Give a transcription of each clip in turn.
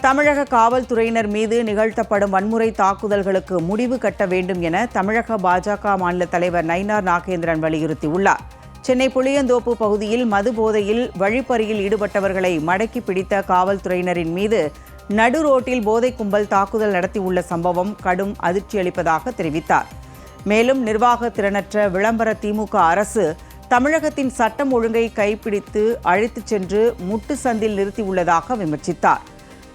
தமிழக காவல்துறையினர் மீது நிகழ்த்தப்படும் வன்முறை தாக்குதல்களுக்கு முடிவு கட்ட வேண்டும் என தமிழக பாஜக மாநில தலைவர் நயினார் நாகேந்திரன் வலியுறுத்தியுள்ளார். சென்னை புளியந்தோப்பு பகுதியில் மது போதையில் வழிப்பறியில் ஈடுபட்டவர்களை மடக்கி பிடித்த காவல்துறையினரின் மீது நடு ரோட்டில் போதை கும்பல் தாக்குதல் நடத்தியுள்ள சம்பவம் கடும் அதிர்ச்சியளிப்பதாக தெரிவித்தார். மேலும் நிர்வாக திறனற்ற விளம்பர திமுக அரசு தமிழகத்தின் சட்டம் ஒழுங்கை கைப்பிடித்து அழைத்துச் சென்று முட்டு சந்தில் நிறுத்தியுள்ளதாக விமர்சித்தார்.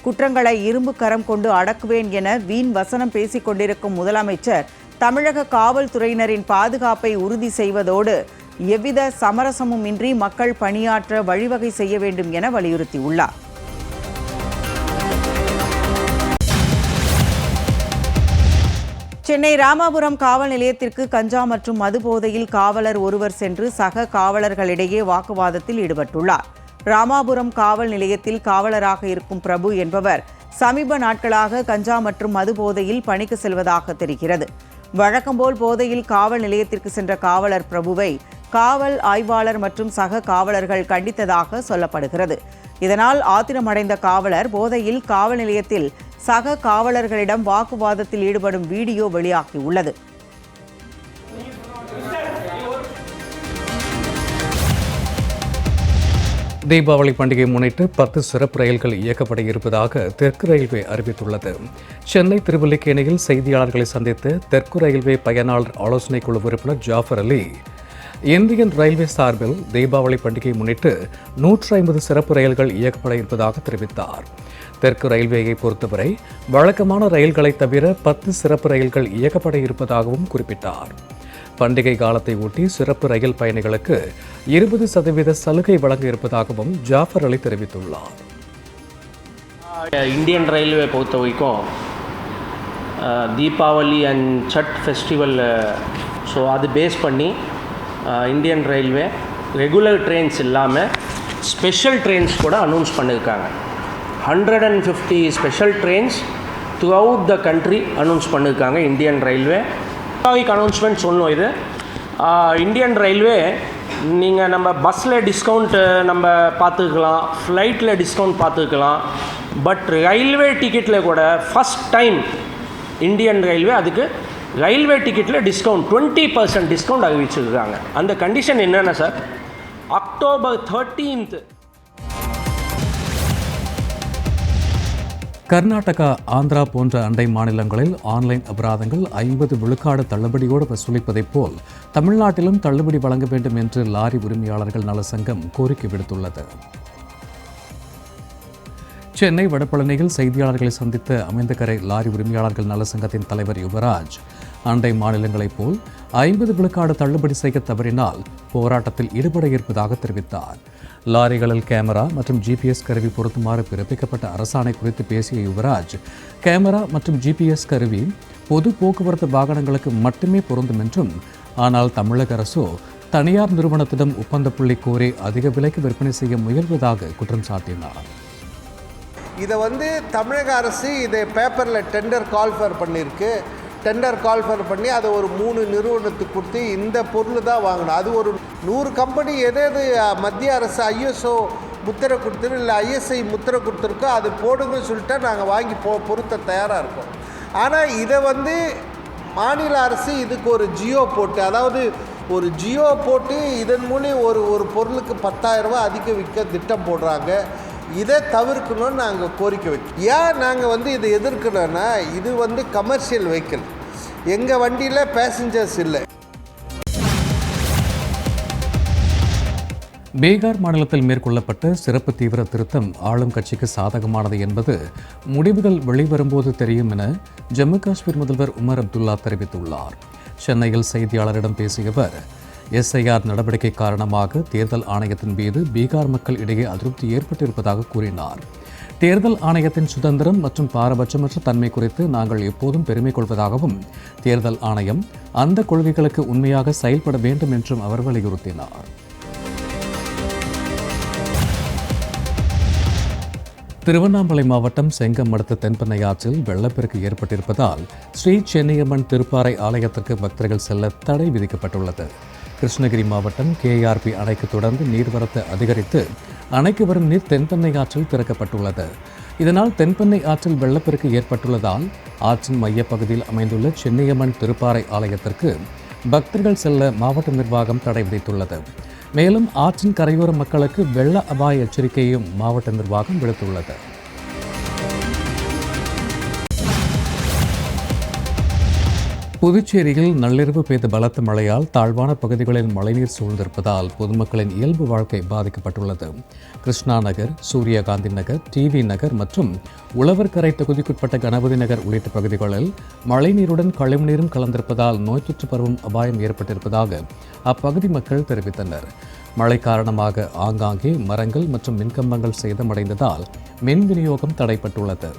குற்றங்களை இரும்பு கரம் கொண்டு அடக்குவேன் என வீண் வசனம் பேசிக் கொண்டிருக்கும் முதலமைச்சர் தமிழக காவல்துறையினரின் பாதுகாப்பை உறுதி செய்வதோடு எவ்வித சமரசமும் இன்றி மக்கள் பணியாற்ற வழிவகை செய்ய வேண்டும் என வலியுறுத்தியுள்ளார். சென்னை ராமாபுரம் காவல் நிலையத்திற்கு கஞ்சா மற்றும் மது போதையில் காவலர் ஒருவர் சென்று சக காவலர்களிடையே வாக்குவாதத்தில் ஈடுபட்டுள்ளார். ராமாபுரம் காவல் நிலையத்தில் காவலராக இருக்கும் பிரபு என்பவர் சமீப நாட்களாக கஞ்சா மற்றும் மது போதையில் பணிக்கு செல்வதாக தெரிகிறது. வழக்கம்போல் போதையில் காவல் நிலையத்திற்கு சென்ற காவலர் பிரபுவை காவல் ஆய்வாளர் மற்றும் சக காவலர்கள் கண்டித்ததாக சொல்லப்படுகிறது. இதனால் ஆத்திரமடைந்த காவலர் போதையில் காவல் நிலையத்தில் சக காவலர்களிடம் வாக்குவாதத்தில் ஈடுபடும் வீடியோ வெளியாகியுள்ளது தீபாவளி பண்டிகை முன்னிட்டு பத்து சிறப்பு ரயில்கள் இயக்கப்பட இருப்பதாக தெற்கு ரயில்வே அறிவித்துள்ளது. சென்னை திருவல்லிக்கேணியில் செய்தியாளர்களை சந்தித்து தெற்கு ரயில்வே பயனாளர் ஆலோசனைக் குழு உறுப்பினர் ஜாஃபர் அலி இந்தியன் ரயில்வே சார்பில் தீபாவளி பண்டிகை முன்னிட்டு நூற்றி ஐம்பது சிறப்பு ரயில்கள் இயக்கப்பட இருப்பதாக தெரிவித்தார். தெற்கு ரயில்வேயை பொறுத்தவரை வழக்கமான ரயில்களை தவிர பத்து சிறப்பு ரயில்கள் இயக்கப்பட இருப்பதாகவும் குறிப்பிட்டார். பண்டிகை காலத்தை ஒட்டி சிறப்பு ரயில் பயணிகளுக்கு இருபது சதவீத சலுகை வழங்க இருப்பதாகவும் ஜாஃபர் அலி தெரிவித்துள்ளார். இந்தியன் ரயில்வே பொறுத்த வரைக்கும் Deepavali and Chhath festival so அது பேஸ் பண்ணி இந்தியன் ரயில்வே ரெகுலர் ட்ரெயின்ஸ் இல்லாமல் ஸ்பெஷல் ட்ரெயின்ஸ் கூட அனௌன்ஸ் பண்ணியிருக்காங்க hundred and fifty special trains throughout the country announce பண்ணியிருக்காங்க இந்தியன் ரயில்வே. அனௌன்ஸ்மெண்ட் சொல்லணும் இது. இந்தியன் ரயில்வே நீங்கள் நம்ம பஸ்ஸில் டிஸ்கவுண்ட்டு நம்ம பார்த்துக்கலாம் ஃப்ளைட்டில் டிஸ்கவுண்ட் பார்த்துக்கலாம். பட் ரயில்வே டிக்கெட்டில் கூட ஃபஸ்ட் டைம் இந்தியன் ரயில்வே அதுக்கு ரயில்வே டிக்கெட்டில் டிஸ்கவுண்ட் டுவெண்ட்டி பர்சன்ட் டிஸ்கவுண்ட் அறிவிச்சிருக்காங்க அந்த கண்டிஷன் என்னென்ன sir October thirteenth Karnataka Andhra போன்ற அண்டை மாநிலங்களில் ஆன்லைன் அபராதங்கள் ஐம்பது விழுக்காடு தள்ளுபடியோடு வசூலிப்பதைப் போல் தமிழ்நாட்டிலும் தள்ளுபடி வழங்க வேண்டும் என்று லாரி உரிமையாளர்கள் நல சங்கம் கோரிக்கை விடுத்துள்ளது. சென்னை வடபழனியில் செய்தியாளர்களை சந்தித்த அமைந்தகரை லாரி உரிமையாளர்கள் நல சங்கத்தின் தலைவர் யுவராஜ் அண்டை மாநிலங்களைப் போல் ஐம்பது விழுக்காடு தள்ளுபடி செய்ய தவறினால் போராட்டத்தில் ஈடுபட இருப்பதாக தெரிவித்தார். லாரிகளில் கேமரா மற்றும் ஜிபிஎஸ் கருவி பொருத்துமாறு பிறப்பிக்கப்பட்ட அரசாணை குறித்து பேசிய யுவராஜ் கேமரா மற்றும் ஜிபிஎஸ் கருவி பொது போக்குவரத்து வாகனங்களுக்கு மட்டுமே பொருந்தும் என்றும் ஆனால் தமிழக அரசோ தனியார் நிறுவனத்திடம் ஒப்பந்த புள்ளி கோரி அதிக விலைக்கு விற்பனை செய்ய முயல்வதாக குற்றம் சாட்டினார். இதை வந்து தமிழக அரசு இதை பேப்பரில் டெண்டர் கால்ஃபர் பண்ணியிருக்கு டெண்டர் கால்ஃபர் பண்ணி அதை ஒரு மூணு நிறுவனத்துக்கு கொடுத்து இந்த பொருள் தான் வாங்கணும். அது ஒரு நூறு கம்பெனி எது எது மத்திய அரசு ஐஎஸ்ஓ முத்திரை கொடுத்துரு இல்லை ஐஎஸ்ஐ முத்திரை கொடுத்துருக்கோ அது போடுங்கன்னு சொல்லிட்டா நாங்கள் வாங்கி போ பொருத்த தயாராக இருக்கோம். ஆனால் இதை வந்து மாநில அரசு இதுக்கு ஒரு ஜியோ போட்டு அதாவது ஒரு ஜியோ போட்டு இதன் மூலியம் ஒரு ஒரு பொருளுக்கு 10000 அதிகம் விற்க திட்டம் போடுறாங்க. இதை தவிர்க்கணும்னு நாங்கள் கோரிக்கை வைக்கோம் ஏன் நாங்கள் வந்து இதை எதிர்க்கணும்னா இது வந்து கமர்ஷியல் வெஹிக்கிள் எங்கள் வண்டியில் பேசஞ்சர்ஸ் இல்லை. பீகார் மாநிலத்தில் மேற்கொள்ளப்பட்ட சிறப்பு தீவிர திருத்தம் ஆளும் கட்சிக்கு சாதகமானது என்பது முடிவுகள் வெளிவரும்போது தெரியும் என ஜம்மு காஷ்மீர் முதல்வர் உமர் அப்துல்லா தெரிவித்துள்ளார். சென்னையில் செய்தியாளரிடம் பேசிய அவர் எஸ்ஐஆர் நடவடிக்கை காரணமாக தேர்தல் ஆணையத்தின் மீது பீகார் மக்கள் இடையே அதிருப்தி ஏற்பட்டிருப்பதாக கூறினார். தேர்தல் ஆணையத்தின் சுதந்திரம் மற்றும் பாரபட்சமற்ற தன்மை குறித்து நாங்கள் எப்போதும் பெருமை கொள்வதாகவும் தேர்தல் ஆணையம் அந்த கொள்கைகளுக்கு உண்மையாக செயல்பட வேண்டும் என்றும் அவர் வலியுறுத்தினார். திருவண்ணாமலை மாவட்டம் செங்கம் அடுத்த தென்பெண்ணை ஆற்றில் வெள்ளப்பெருக்கு ஏற்பட்டிருப்பதால் ஸ்ரீ சென்னியம்மன் திருப்பாறை ஆலயத்திற்கு பக்தர்கள் செல்ல தடை விதிக்கப்பட்டுள்ளது. கிருஷ்ணகிரி மாவட்டம் கேஆர்பி அணைக்கு தொடர்ந்து நீர்வரத்து அதிகரித்து அணைக்கு வரும் நீர் தென்பெண்ணை ஆற்றில் திறக்கப்பட்டுள்ளது. இதனால் தென்பெண்ணை ஆற்றில் வெள்ளப்பெருக்கு ஏற்பட்டுள்ளதால் ஆற்றின் மையப்பகுதியில் அமைந்துள்ள சென்னியம்மன் திருப்பாறை ஆலயத்திற்கு பக்தர்கள் செல்ல மாவட்ட நிர்வாகம் தடை விதித்துள்ளது. மேலும் ஆற்றின் கரையோர மக்களுக்கு வெள்ள அபாய எச்சரிக்கையும் மாவட்ட நிர்வாகம் விடுத்துள்ளது. புதுச்சேரியில் நள்ளிரவு பெய்த பலத்த மழையால் தாழ்வான பகுதிகளில் மழைநீர் சூழ்ந்திருப்பதால் பொதுமக்களின் இயல்பு வாழ்க்கை பாதிக்கப்பட்டுள்ளது. கிருஷ்ணா நகர் சூரியகாந்தி நகர் டிவி நகர் மற்றும் உழவர்கரை தொகுதிக்குட்பட்ட கணபதி நகர் உள்ளிட்ட பகுதிகளில் மழைநீருடன் கழிவுநீரும் கலந்திருப்பதால் நோய் தொற்று பரவும் அபாயம் ஏற்பட்டிருப்பதாக அப்பகுதி மக்கள் தெரிவித்தனர். மழை காரணமாக ஆங்காங்கே மரங்கள் மற்றும் மின்கம்பங்கள் சேதமடைந்ததால் மின் விநியோகம் தடைப்பட்டுள்ளது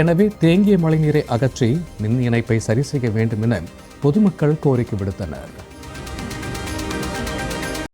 எனவே தேங்கிய மழைநீரை அகற்றி மின் இணைப்பை சரி செய்ய வேண்டும் என பொதுமக்கள் கோரிக்கை விடுத்தனர்.